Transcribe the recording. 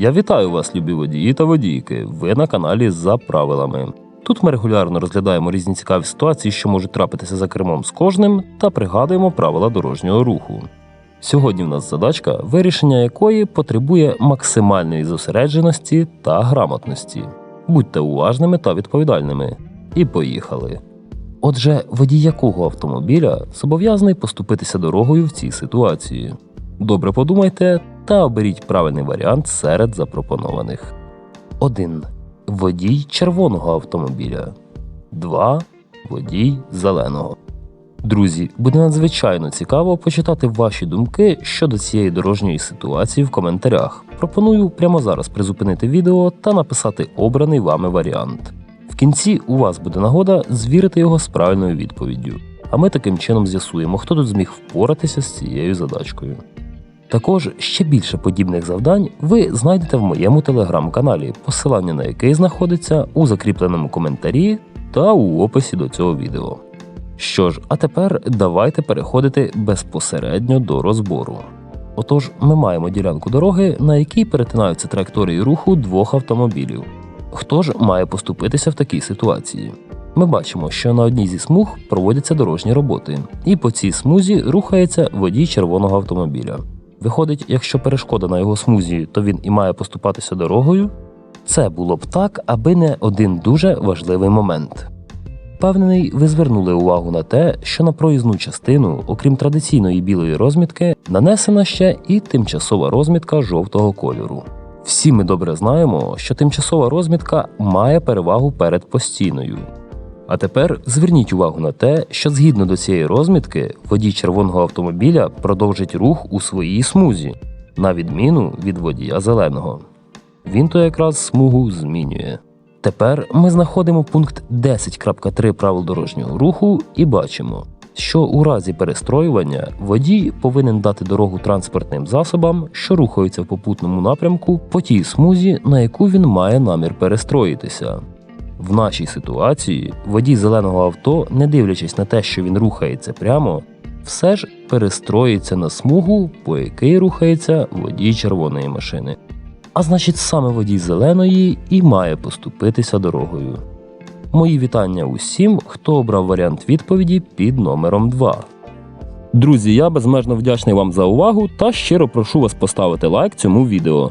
Я вітаю вас, любі водії та водійки. Ви на каналі за правилами. Тут ми регулярно розглядаємо різні цікаві ситуації, що можуть трапитися за кермом з кожним, та пригадуємо правила дорожнього руху. Сьогодні в нас задачка, вирішення якої потребує максимальної зосередженості та грамотності. Будьте уважними та відповідальними. І поїхали. Отже, водій якого автомобіля зобов'язаний поступитися дорогою в цій ситуації? Добре подумайте та оберіть правильний варіант серед запропонованих. 1. Водій червоного автомобіля. 2. Водій зеленого. Друзі, буде надзвичайно цікаво почитати ваші думки щодо цієї дорожньої ситуації в коментарях. Пропоную прямо зараз призупинити відео та написати обраний вами варіант. В кінці у вас буде нагода звірити його з правильною відповіддю, а ми таким чином з'ясуємо, хто тут зміг впоратися з цією задачкою. Також ще більше подібних завдань ви знайдете в моєму телеграм-каналі, посилання на який знаходиться у закріпленому коментарі та у описі до цього відео. Що ж, а тепер давайте переходити безпосередньо до розбору. Отож, ми маємо ділянку дороги, на якій перетинаються траєкторії руху двох автомобілів. Хто ж має поступитися в такій ситуації? Ми бачимо, що на одній зі смуг проводяться дорожні роботи, і по цій смузі рухається водій червоного автомобіля. Виходить, якщо перешкода на його смузі, то він і має поступатися дорогою. Це було б так, аби не один дуже важливий момент. Впевнений, ви звернули увагу на те, що на проїзну частину, окрім традиційної білої розмітки, нанесена ще і тимчасова розмітка жовтого кольору. Всі ми добре знаємо, що тимчасова розмітка має перевагу перед постійною. А тепер зверніть увагу на те, що згідно до цієї розмітки водій червоного автомобіля продовжить рух у своїй смузі, на відміну від водія зеленого. Він то якраз смугу змінює. Тепер ми знаходимо пункт 10.3 правил дорожнього руху і бачимо, що у разі перестроювання водій повинен дати дорогу транспортним засобам, що рухаються в попутному напрямку по тій смузі, на яку він має намір перестроїтися. В нашій ситуації водій зеленого авто, не дивлячись на те, що він рухається прямо, все ж перестроїться на смугу, по якій рухається водій червоної машини. А значить, саме водій зеленої і має поступитися дорогою. Мої вітання усім, хто обрав варіант відповіді під номером 2. Друзі, я безмежно вдячний вам за увагу та щиро прошу вас поставити лайк цьому відео.